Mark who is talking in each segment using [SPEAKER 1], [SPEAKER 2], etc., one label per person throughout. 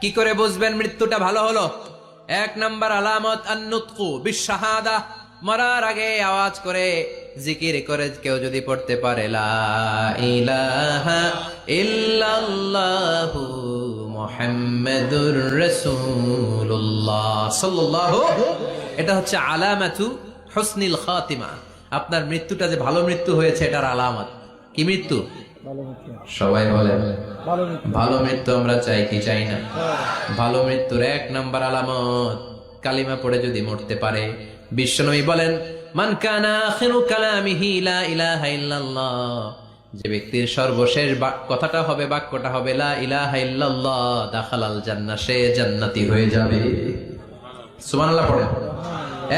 [SPEAKER 1] কি করে বুঝবেন মৃত্যুটা ভালো হলো? এক নম্বর আলামত আন্নুতকু বিশাহাদা মরার আগে আওয়াজ করে জিকির করে কেউ যদি পড়তে পারে এটা হচ্ছে আলামাতু হুসনিল খাতিমা। আপনার মৃত্যুটা যে ভালো মৃত্যু হয়েছে, এটার আলামত। কি মৃত্যু? সবাই বলে
[SPEAKER 2] ভালো মৃত্যু
[SPEAKER 1] আমরা চাই কি চাই না? ভালো মৃত্যুর এক নাম্বার আলামত কালিমা পড়ে যদি মরতে পারে বিশ্বনবী বলেন মান কানা আখিরু কালামিহি লা ইলাহা ইল্লাল্লাহ। যে ব্যক্তির সর্বশেষ কথাটা হবে বাক্যটা হবে লা ইলাহা ইল্লাল্লাহ দাখালাল জান্নাহ সে জান্নাতি হয়ে যাবে। সুবহানাল্লাহ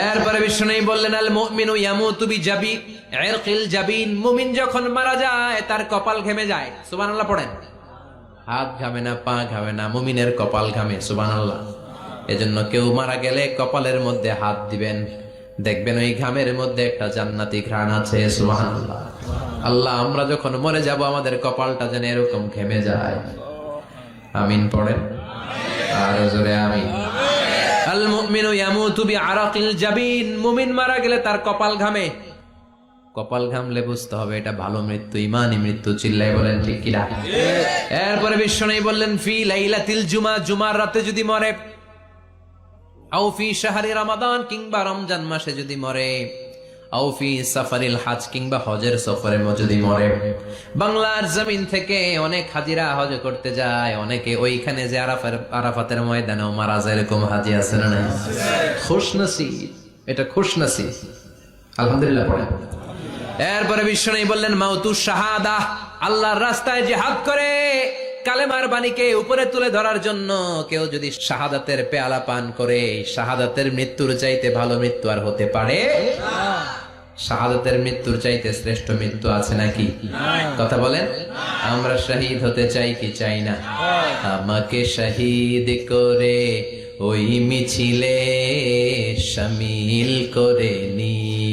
[SPEAKER 1] এরপরে বিষ্ণু বললেন আল মুমিনু ইয়ামুতু বিজাবি ইরকিল জাবিন, মুমিন যখন মারা যায়, তার কপাল ঘেমে যায়। সুবহানাল্লাহ পড়েন। হাত ঘামে না, পা ঘামে না, মুমিনের কপাল ঘামে, সুবহানাল্লাহ। এজন্য কেউ মারা গেলে কপালের মধ্যে হাত দিবেন। দেখবেন ওই ঘামের মধ্যে একটা জান্নাতি ঘ্রাণ আছে, সুবহানাল্লাহ। আল্লাহ, আমরা যখন মরে যাব, আমাদের কপালটা যেন এরকম ঘেমে যায়। আমিন পড়েন। আর জোরে আমিন। আল মুমিনু ইয়ামুতু বিআরাকিল জাবিন, মুমিন মারা গেলে তার কপাল ঘামে। কপাল ঘামলে বুঝতে হবে, এটা ভালো মৃত্যু ইমানি মৃত্যু চিল্লাই বলেন ঠিক কিনা? এরপরে বিশ্বনাই বললেন, ফি লাইলাতিল জুমা, জুমার রাতে যদি মরে, আও ফি শাহরি রমাদান কিংবা রমজান মাসে যদি মরে, আও ফি সাফারিল হাজ কিংবা হজের সফরে যদি মরে। বাংলার জমিন থেকে অনেক হাজিরা হজ করতে যায়, অনেকে ওইখানে যে আরাফের, আরাফাতের ময়দানেও মারা যায়, এরকম হাজি আছে না নাই? খুশ নসিব এটা খুশ নসিব আলহামদুলিল্লাহ এরপরে বিশ্বনবী বললেন, মাউতু শাহাদা আল্লাহর রাস্তায় জিহাদ করে, কালেমার বাণীকে উপরে তুলে ধরার জন্য কেউ যদি শাহাদাতের পেয়ালা পান করে, শাহাদাতের মৃত্যুর চাইতে ভালো মৃত্যু আর হতে পারে? শাহাদাতের মৃত্যুর চাইতে শ্রেষ্ঠ মৃত্যু আছে নাকি? কথা বলেন, আমরা শহীদ হতে চাই কি চাই না? আমাকে শহীদ করে ওই মিছিলে সামিল করে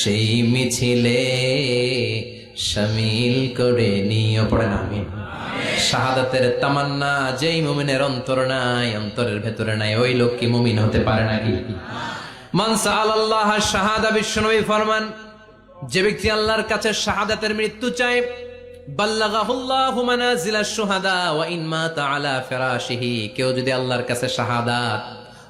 [SPEAKER 1] সেই মিছিলে শামিল করে নিও, পড়েন আমি শাহাদাতের তামান্না, যেই মুমিনের অন্তর নাই, অন্তরের ভেতরে নাই, ওই লোক কি মুমিন হতে পারে নাকি? মানসা আল্লাহ শাহাদা বিশ্বনবী ফরমান, যে ব্যক্তি আল্লাহর কাছে শাহাদাতের মৃত্যু চায় কেউ যদি আল্লাহর কাছে শাহাদাত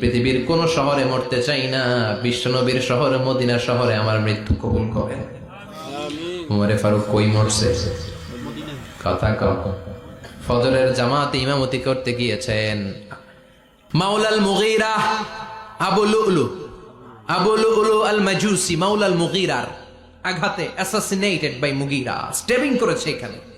[SPEAKER 1] পৃথিবীর কোন শহরে মরতে চাই না। বিশ্বনবীর শহরে মদিনা শহরে আমার মৃত্যু কবুল করেন। ফারুক কই মরছে? কথা ফজরের জামাতে ইমামতি করতে গিয়েছেন। মাওলাল মুগীরা আবু লুলু। আবু লুলু আল মাজুসি মাওলাল মুগীরার আঘাতে অ্যাসাসিনেটেড বাই মুগীরা। স্টেবিং করেছে এখানে।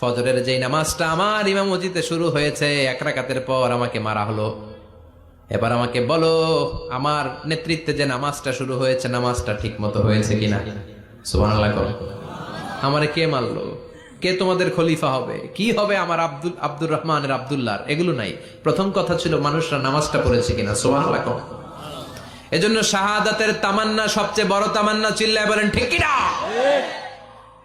[SPEAKER 1] ফজরের যেই নামাজটা আমার ইমামতিতে শুরু হয়েছে, এক রাকাতের পর আমাকে মারা হলো। এবার আমাকে বলো, আমার নেতৃত্বে যে নামাজটা শুরু হয়েছে, নামাজটা ঠিক মতো হয়েছে কিনা? করো। আমারে কে মারলো? কে তোমাদের খলিফা হবে? কি হবে আমার আব্দুল, আব্দুর রহমানের আব্দুল্লাহর? এগুলো নাই। প্রথম কথা ছিল, মানুষরা নামাজটা পড়েছে কিনা? সোহান এজন্য শাহাদাতের তামান্না, সবচেয়ে বড় তামান্না চিল্লায় বলেন, ঠিক কিনা?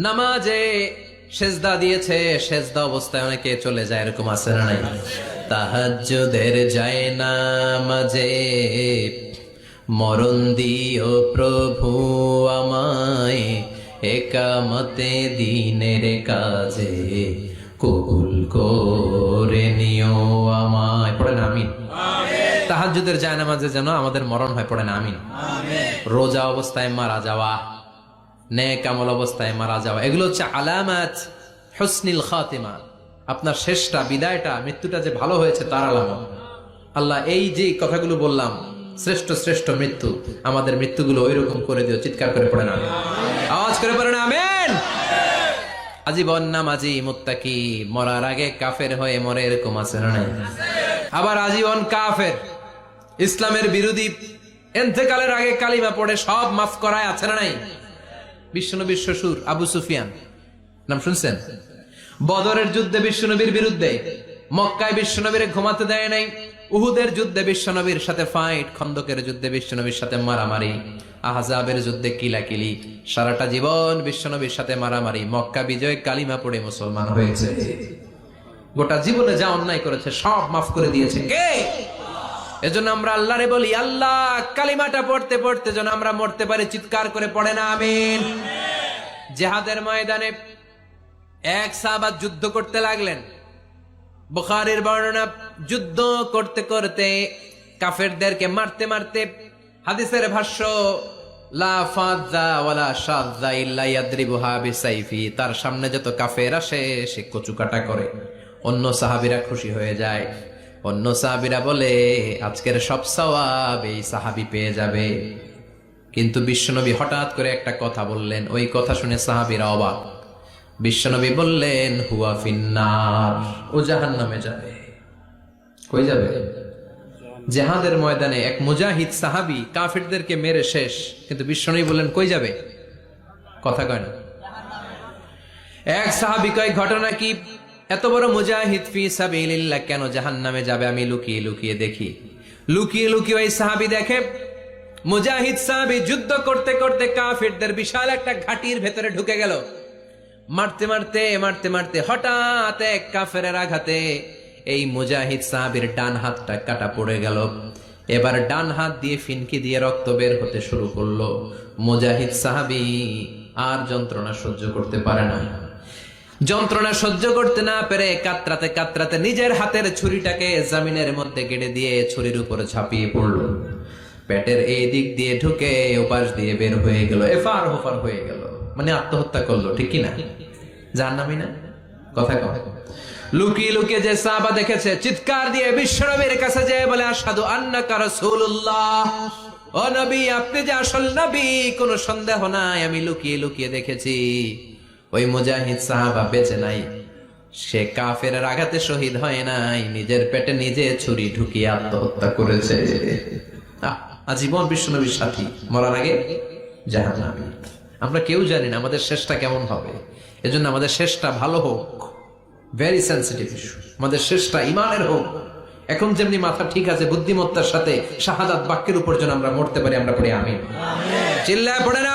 [SPEAKER 1] নামাজে সেজদা দিয়েছে সেজদা অবস্থায় অনেকে চলে যায় এরকম আছে না নাই? তাহাজ্জুদের যায় না মাঝে মরণ দিও প্রভু আমায় একামতে দিনের কাজে। কবুল করে নিও আমায়। পড়েন আমিন। তাহাজ্জুদের যায় নামাজে যেন আমাদের মরণ হয় পড়েন আমিন। রোজা অবস্থায় মারা যাওয়া। আমল অবস্থায় মারা যাওয়া। এগুলো হচ্ছে আলামাত হসনিল খাতিমা। আপনার শেষটা, বিদায়টা, মৃত্যুটা যে ভালো হয়েছে তার আলামত। আল্লাহ এই যে কথাগুলো বললাম, শ্রেষ্ঠ শ্রেষ্ঠ মৃত্যু, আমাদের মৃত্যুগুলো ওইরকম করে দিও, চিৎকার করে পড়ে না। আওয়াজ করে পড়ে না, আমেন। আজীবন নামাজি, মুত্তাকি, মরার আগে কাফের হয়ে মরে এরকম আছে না? আবার আজীবন কাফের, ইসলামের বিরোধী, এন্তেকালের আগে কালিমা পড়ে সব মাফ করায় আছে না নাই? বিশ্বনবীর শ্বশুর আবু সুফিয়ান। নাম শুনছেন? বদরের যুদ্ধে বিশ্বনবীর বিরুদ্ধে। মক্কায় বিশ্বনবীর ঘুমাতে দেয় নাই। উহুদের যুদ্ধে বিশ্বনবীর সাথে ফাইট খন্দকের যুদ্ধে বিশ্বনবীর সাথে মারামারি। আহজাবের যুদ্ধে কিলাকিলি। সারাটা জীবন বিশ্বনবীর সাথে মারামারি। মক্কা বিজয় কালিমা পড়ে মুসলমান হয়েছে। গোটা জীবনে যা অন্যায় করেছে, সব মাফ করে দিয়েছে। কে? এজন্য আমরা আল্লাহরে বলি, আল্লাহ, কালিমাটা পড়তে পড়তে যেন আমরা মরতে পারি, চিৎকার করে পড়ে না, আমিন। জেহাদের ময়দানে এক সাহাবাত যুদ্ধ করতে লাগলেন। বুখারীর বর্ণনা, যুদ্ধ করতে করতে কাফেরদেরকে মারতে মারতে হাদিসের ভাষ্য তার সামনে যত কাফের আসে, সে কচুকাটা করে। অন্য সাহাবীরা খুশি হয়ে যায়। অন্য সাহাবিরা বলে, আজকের সব সওয়াব এই সাহাবি পেয়ে যাবে। কিন্তু বিশ্বনবী হঠাৎ করে একটা কথা বললেন, ওই কথা শুনে সাহাবীরা অবাক। বিশ্বনবী বললেন, হুয়া ফিন্নার, ও জাহান নামে যাবে। কই যাবে? জেহাদের ময়দানে এক মুজাহিদ সাহাবি কাফিরদেরকে মেরে শেষ। কিন্তু বিশ্বনবী বললেন, কই যাবে? কথা কয় না। এক সাহাবি কয়, ঘটনা কি? এত বড় মুজাহিদ ফি সাবিলিল্লাহ কেন জাহান্নামে যাবে? আমি লুকিয়ে লুকিয়ে দেখি। লুকিয়ে লুকিয়ে ওই সাহাবি দেখে, মুজাহিদ সাহাবি যুদ্ধ করতে করতে কাফিরদের বিশাল একটা ঘাটির ভেতরে ঢুকে গেল। মারতে মারতে মারতে মারতে হঠাৎ এক কাফেরের আঘাতে এই মুজাহিদ সাহাবির ডান হাতটা কাটা পড়ে গেল। এবার ডান হাত দিয়ে ফিনকি দিয়ে রক্ত বের হতে শুরু করল। মুজাহিদ সাহাবি আর যন্ত্রণা সহ্য করতে পারে না যন্ত্রণা সহ্য করতে না পেরে কাতরাতে কাতরাতে নিজের হাতের ছুরিটাকে জামিনের মধ্যে কেটে দিয়ে ছুরির উপরে ঝাঁপিয়ে পড়ল। পেটের এই দিক দিয়ে ঢুকে উপাস দিয়ে বের হয়ে গেল, এফার হোফার হয়ে গেল। মানে আত্মহত্যা করল, ঠিক কি না? যার নামই না? কথা কম লুকিয়ে লুকিয়ে যে সাহাবা দেখেছে, চিৎকার দিয়ে বিশ্বনবীর কাছে যেয়ে বলে আসাদু আন্নাকা রাসূলুল্লাহ। ও নবী, আপনি যে আসল নবী, কোনো সন্দেহ নাই, আমি লুকিয়ে লুকিয়ে দেখেছি। ওই মুজাহিদ সাহাবা বেঁচে নাই। সে কাফের আঘাতে শহীদ হয় নাই, নিজের পেটে নিজে ছুরি ঢুকিয়ে আত্মহত্যা করেছে। আজীবন বিশ্বনবীর সাথী, মরার আগে জাহান্নামী। আমরা কেউ জানি না আমাদের শেষটা কেমন হবে। এজন্য আমাদের শেষটা ভালো হোক ভেরি সেন্সিটিভ ইস্যু আমাদের শেষটা ইমানের হোক। এখন যেমনি মাথা ঠিক আছে, বুদ্ধিমত্তার সাথে শাহাদাত বাক্যের উপর যেন আমরা মরতে পারি, আমরা পড়ি আমি চিল্লায় পড়ে না